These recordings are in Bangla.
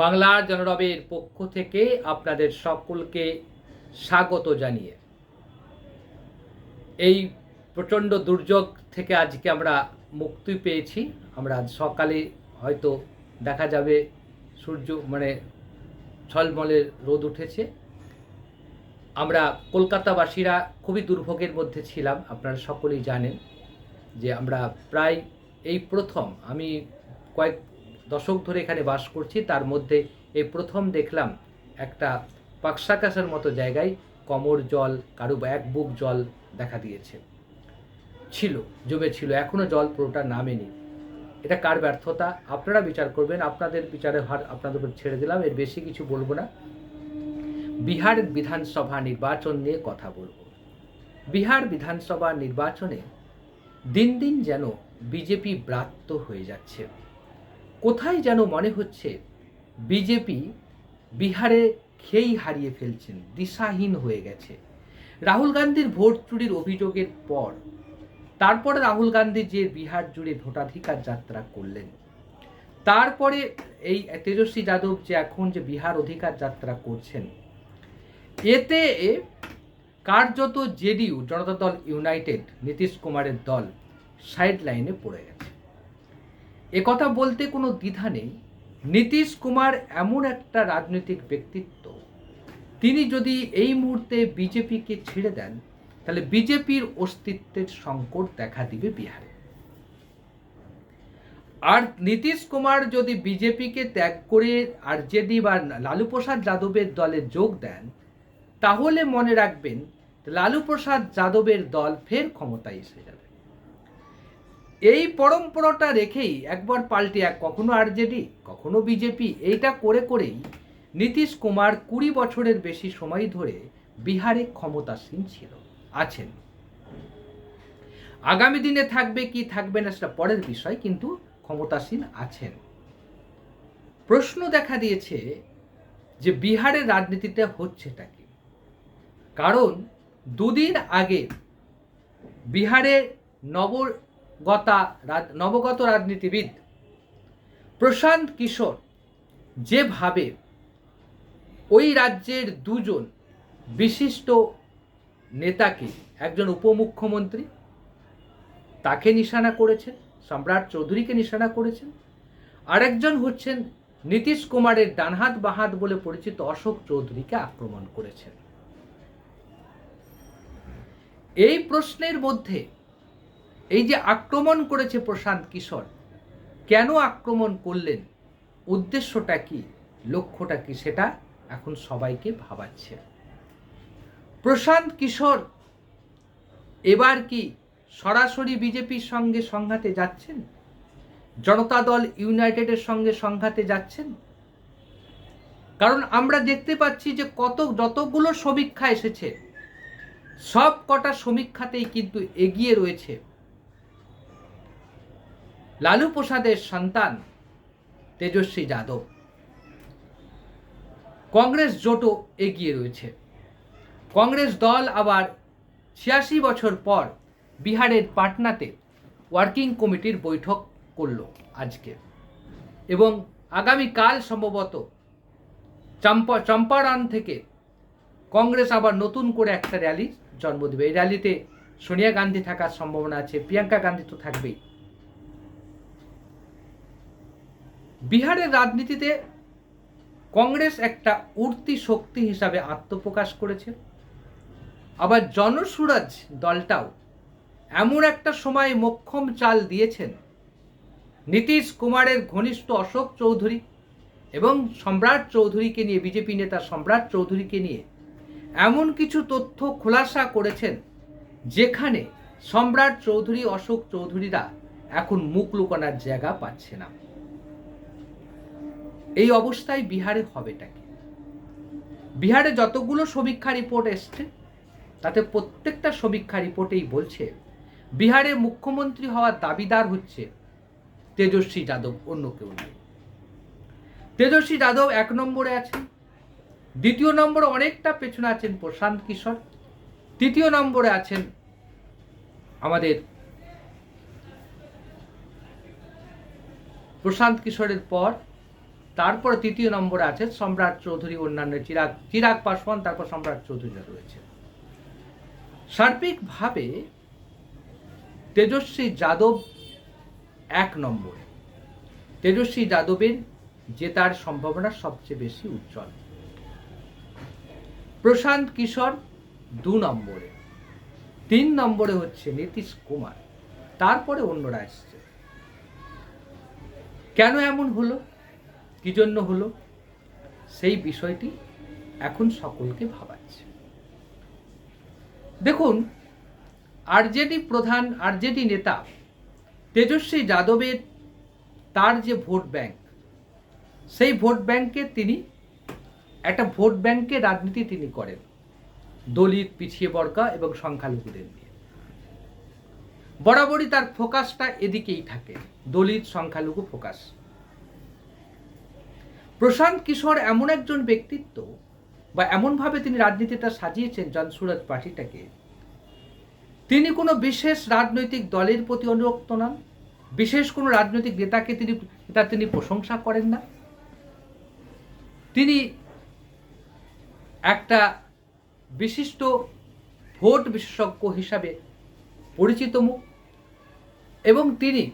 বাংলার জনরবের পক্ষ থেকে আপনাদের সকলকে স্বাগত জানিয়ে। এই প্রচণ্ড দুর্যোগ থেকে আজকে আমরা মুক্তি পেয়েছি। আমরা আজ সকালে হয়তো দেখা যাবে সূর্য মানে ঝলমলের রোদ উঠেছে। আমরা কলকাতাবাসীরা খুবই দুর্ভোগের মধ্যে ছিলাম, আপনারা সকলেই জানেন যে আমরা প্রায় এই প্রথম, আমি কয়েক দশক ধরে এখানে বাস করছি। তার মধ্যে এই প্রথম দেখলাম একটা পাকসাকাশের মতো জায়গায় কমর জল, কারও এক বুক জল দেখা দিয়েছে। ছিল, জমে ছিল এখনও জল পুরোটা নামেনি। এটা কার ব্যর্থতা? আপনারা বিচার করবেন, আপনাদের বিচারের ভার আপনাদের উপর ছেড়ে দিলাম, এর বেশি কিছু বলব না। বিহার বিধানসভা নির্বাচন নিয়ে কথা বলব। বিহার বিধানসভা নির্বাচনে দিন দিন যেন বিজেপি ব্রাত্য হয়ে যাচ্ছে। কোথায় যেন মনে হচ্ছে বিজেপি বিহারে খেই হারিয়ে ফেলছেন, দিশাহীন হয়ে গেছে। রাহুল গান্ধীর ভোট চুরির অভিযোগের পর তারপরে রাহুল গান্ধী যে বিহার জুড়ে ভোটাধিকার যাত্রা করলেন, তারপরে এই তেজস্বী যাদব যে এখন যে বিহার অধিকার যাত্রা করছেন, এতে কার্যত জেডিইউ, জনতা দল ইউনাইটেড, নীতিশ কুমারের দল সাইড লাইনে পড়ে গেছে। একথা বলতে কোনো দ্বিধা নেই। নীতিশ কুমার এমন একটা রাজনৈতিক ব্যক্তিত্ব। তিনি যদি এই মুহূর্তে বিজেপিকে ছেড়ে দেন, তাহলে বিজেপির অস্তিত্বের সংকট দেখা দিবে বিহারে। আর নীতিশ কুমার যদি বিজেপিকে ত্যাগ করে আরজেডি বা লালু প্রসাদ যাদবের দলে যোগ দেন, তাহলে মনে রাখবেন লালু প্রসাদ যাদবের দল ফের ক্ষমতায় এসে যাবে। এই পরম্পরাটা রেখেই একবার পাল্টে এক কখনো আরজেডি, কখনো বিজেপি, এইটা করে করেই নীতিশ কুমার কুড়ি বছরের বেশি সময় ধরে বিহারে ক্ষমতাসীন ছিল, আছেন। আগামী দিনে থাকবে কি থাকবে না সেটা পরের বিষয়, কিন্তু ক্ষমতাসীন আছেন। প্রশ্ন দেখা দিয়েছে যে বিহারের রাজনীতিতে হচ্ছেটা কি? কারণ দুদিন আগে বিহারে নবগতা নবগত রাজনীতিবিদ প্রশান্ত কিশোর যেভাবে ওই রাজ্যের দুজন বিশিষ্ট নেতাকে, একজন উপমুখ্যমন্ত্রী, তাকে নিশানা করেছেন, সম্রাট চৌধুরীকে নিশানা করেছেন, আরেকজন হচ্ছেন নীতিশ কুমারের ডানহাত বাহাত বলে পরিচিত অশোক চৌধুরীকে আক্রমণ করেছেন। এই প্রশ্নের মধ্যে এই যে আক্রমণ করেছে প্রশান্ত কিশোর, কেন আক্রমণ করলেন? উদ্দেশ্যটা কি? লক্ষ্যটা কি? সেটা এখন সবাইকে ভাবাচ্ছে। প্রশান্ত কিশোর এবার কি সরাসরি বিজেপির সঙ্গে সংঘাতে যাচ্ছেন? জনতা দল ইউনাইটেডের সঙ্গে সংঘাতে যাচ্ছেন? কারণ আমরা দেখতে পাচ্ছি যে কত, যতগুলো সমীক্ষা এসেছে সব কটা সমীক্ষাতেই কিন্তু এগিয়ে রয়েছে লালু প্রসাদের সন্তান তেজস্বী যাদব। কংগ্রেস জোটও এগিয়ে রয়েছে। কংগ্রেস দল আবার ছিয়াশি বছর পর বিহারের পাটনাতে ওয়ার্কিং কমিটির বৈঠক করল আজকে এবং আগামীকাল সম্ভবত চম্পা, চম্পারণ থেকে কংগ্রেস আবার নতুন করে একটা র্যালি জন্ম দেবে। এই র্যালিতে সোনিয়া গান্ধী থাকার সম্ভাবনা আছে, প্রিয়াঙ্কা গান্ধী তো থাকবেই। বিহারের রাজনীতিতে কংগ্রেস একটা উঠতি শক্তি হিসাবে আত্মপ্রকাশ করেছে। আবার জনসুরাজ দলটাও এমন একটা সময় মোক্ষম চাল দিয়েছেন। নীতিশ কুমারের ঘনিষ্ঠ অশোক চৌধুরী এবং সম্রাট চৌধুরীকে নিয়ে, বিজেপি নেতা সম্রাট চৌধুরীকে নিয়ে এমন কিছু তথ্য খোলাসা করেছেন যেখানে সম্রাট চৌধুরী, অশোক চৌধুরীরা এখন মুখ লুকানোর জায়গা পাচ্ছে না। এই অবস্থায় বিহারে হবেটা কি? বিহারে যতগুলো সমীক্ষা রিপোর্ট এসছে, তাতে প্রত্যেকটা সমীক্ষা রিপোর্টেই বলছে, বিহারে মুখ্যমন্ত্রী হওয়ার দাবিদার হচ্ছে তেজস্বী যাদব, অন্য কেউ নয়। তেজস্বী যাদব এক নম্বরে আছেন, দ্বিতীয় নম্বরে অনেকটা পেছনে আছেন প্রশান্ত কিশোর, তৃতীয় নম্বরে আছেন আমাদের প্রশান্ত কিশোরের পর তারপরে তৃতীয় নম্বরে আছে সম্রাট চৌধুরী অন্যান্য চিরাগ চিরাগ পাসওয়ান, তারপর সম্রাট চৌধুরী রয়েছে। সার্বিকভাবে তেজস্বী যাদব এক নম্বরে। তেজস্বী যাদবের জেতার সম্ভাবনা সবচেয়ে বেশি উজ্জ্বল। প্রশান্ত কিশোর দু নম্বরে। তিন নম্বরে হচ্ছে নীতিশ কুমার। তারপরে অন্যরা এসছে। কেন এমন হলো? কি জন্য হলো? সেই বিষয়টি এখন সকলকে ভাবাচ্ছে। দেখুন, আরজেডি প্রধান, আরজেডি নেতা তেজস্বী যাদবের তার যে ভোট ব্যাংক, সেই ভোট ব্যাংকে তিনি, একটা ভোট ব্যাংকে রাজনীতি তিনি করেন। দলিত, পিছিয়ে বর্গা এবং সংখ্যালঘুদের নিয়ে। বরাবরই তার ফোকাসটা এদিকেই থাকে। দলিত, সংখ্যালঘু ফোকাস। প্রশান্ত কিশোর এমন একজন ব্যক্তিত্ব বা এমনভাবে তিনি রাজনীতিটা সাজিয়েছেন জনসুরজ পার্টিটাকে, তিনি কোনো বিশেষ রাজনৈতিক দলের প্রতি অনুরক্ত নন, বিশেষ কোনো রাজনৈতিক নেতাকে তিনি তার তিনি প্রশংসা করেন না। তিনি একটা বিশিষ্ট ভোট বিশেষজ্ঞ হিসাবে পরিচিত মুখ এবং তিনি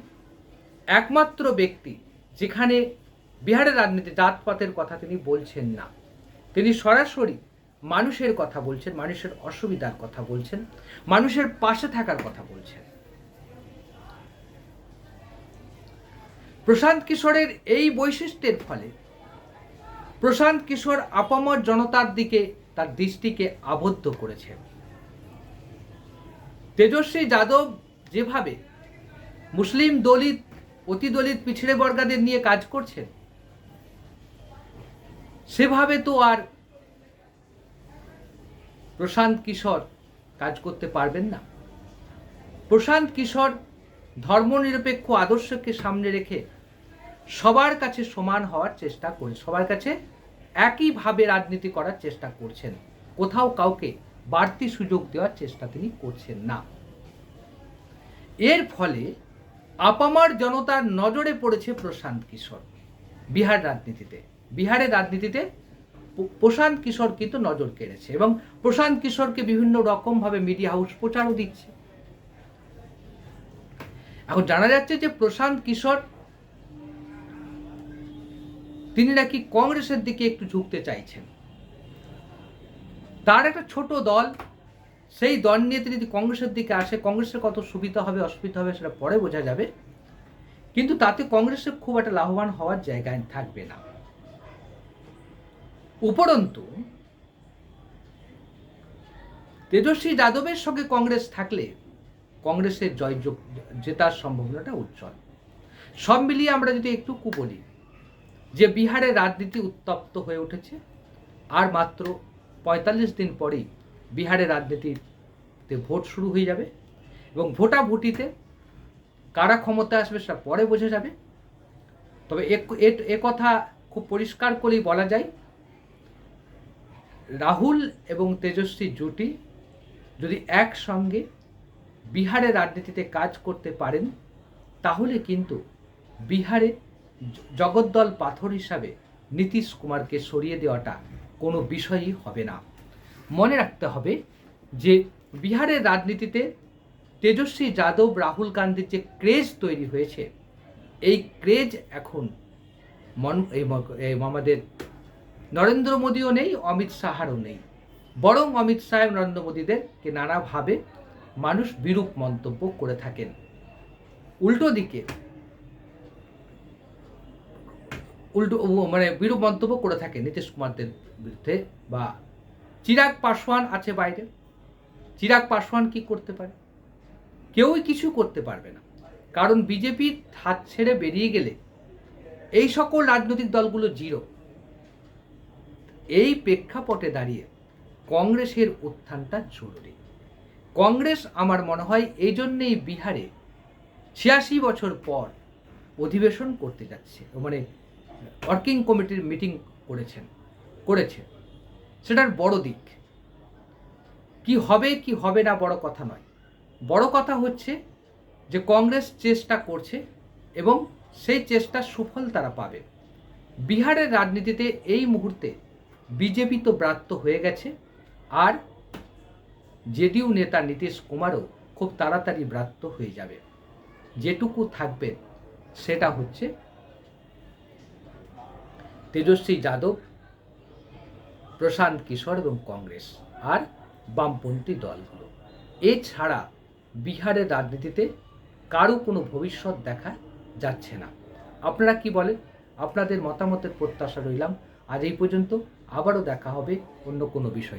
একমাত্র ব্যক্তি যেখানে বিহারের রাজনীতি জাতপাতের কথা তিনি বলছেন না। তিনি সরাসরি মানুষের কথা বলছেন, মানুষের অসুবিধার কথা বলছেন, মানুষের পাশে থাকার কথা বলছেন। প্রশান্ত কিশোরের এই বৈশিষ্ট্যের ফলে প্রশান্ত কিশোর আপামর জনতার দিকে তার দৃষ্টিকে আবদ্ধ করেছেন তেজস্বী যাদব যেভাবে মুসলিম দলিত, অতি দলিত পিছিড়ে বর্গাদের নিয়ে কাজ করছেন সেভাবে তো আর প্রশান্ত কিশোর কাজ করতে পারবেন না। প্রশান্ত কিশোর ধর্মনিরপেক্ষ আদর্শকে সামনে রেখে সবার কাছে সমান হওয়ার চেষ্টা করে সবার কাছে একইভাবে রাজনীতি করার চেষ্টা করছেন। কোথাও কাউকে বাড়তি সুযোগ দেওয়ার চেষ্টা তিনি করছেন না। এর ফলে আপামার জনতার নজরে পড়েছে প্রশান্ত কিশোর বিহার রাজনীতিতে। বিহারের রাজনীতিতে প্রশান্ত কিশোর কিন্তু নজর কেড়েছে এবং প্রশান্ত কিশোরকে বিভিন্ন রকমভাবে মিডিয়া হাউস প্রচারও দিচ্ছে। এখন জানা যাচ্ছে যে প্রশান্ত কিশোর তিনি নাকি কংগ্রেসের দিকে একটু ঝুঁকতে চাইছেন। তার একটা ছোট দল, সেই দল নিয়ে তিনি যদি কংগ্রেসের দিকে আসে, কংগ্রেসের কত সুবিধা হবে, অসুবিধা হবে সেটা পরে বোঝা যাবে। কিন্তু তাতে কংগ্রেসের খুব একটা লাভবান হওয়ার জায়গায় থাকবে না। উপরন্তু, তেজস্বী যাদবের সঙ্গে কংগ্রেস থাকলে কংগ্রেসের জয় যোগ- জেতার সম্ভাবনাটা উজ্জ্বল। সব মিলিয়ে আমরা যদি একটু বলি, যে বিহারের রাজনীতি উত্তপ্ত হয়ে উঠেছে, আর মাত্র পঁয়তাল্লিশ দিন পরেই বিহারের রাজনীতিতে ভোট শুরু হয়ে যাবে এবং ভোটাভুটিতে কারা ক্ষমতা আসবে সেটা পরে বোঝা যাবে। তবে এ কথা খুব পরিষ্কার করেই বলা যায় রাহুল এবং তেজস্বী জুটি যদি একসঙ্গে বিহারের রাজনীতিতে কাজ করতে পারেন, তাহলে কিন্তু বিহারে জগদ্দল পাথর হিসাবে নীতিশ কুমারকে সরিয়ে দেওয়াটা কোনো বিষয়ই হবে না। মনে রাখতে হবে যে বিহারের রাজনীতিতে তেজস্বী, যাদব, রাহুল গান্ধীর যে ক্রেজ তৈরি হয়েছে, এই ক্রেজ এখন মন আমাদের নরেন্দ্র মোদীও নেই, অমিত শাহারও নেই। বরং অমিত শাহ নরেন্দ্র মোদীদেরকে নানাভাবে মানুষ বিরূপ মন্তব্য করে থাকেন। উল্টো দিকে, উল্টো মানে বিরূপ মন্তব্য করে থাকে নীতিশ কুমারদের বিরুদ্ধে বা চিরাগ পাসওয়ান আছে বাইরে। চিরাগ পাসওয়ান কি করতে পারে? কেউই কিছু করতে পারবে না। কারণ বিজেপির হাত ছেড়ে বেরিয়ে গেলে এই সকল রাজনৈতিক দলগুলো জিরো। এই প্রেক্ষাপটে দাঁড়িয়ে কংগ্রেসের উত্থানটা জরুরি। কংগ্রেস আমার মনে হয় এই জন্যেই বিহারে ছিয়াশি বছর পর অধিবেশন করতে যাচ্ছে মানে ওয়ার্কিং কমিটির মিটিং করেছেন, করেছে। সেটার বড় দিক। কি হবে কি হবে না বড় কথা নয়। বড় কথা হচ্ছে যে কংগ্রেস চেষ্টা করছে এবং সেই চেষ্টার সুফল তারা পাবে। বিহারের রাজনীতিতে এই মুহূর্তে বিজেপি তো ব্রাত্য হয়ে গেছে, আর জেডিইউ নেতা নীতিশ কুমারও খুব তাড়াতাড়ি ব্রাত্য হয়ে যাবে। যেটুকু থাকবে, সেটা হচ্ছে তেজস্বী যাদব, প্রশান্ত কিশোর এবং কংগ্রেস আর বামপন্থী দলগুলো। এছাড়া বিহারের রাজনীতিতে কারও কোনো ভবিষ্যৎ দেখা যাচ্ছে না। আপনারা কি বলেন? আপনাদের মতামতের প্রত্যাশা রইলাম। আজ এই পর্যন্ত। আবারও দেখা হবে অন্য কোনো বিষয়।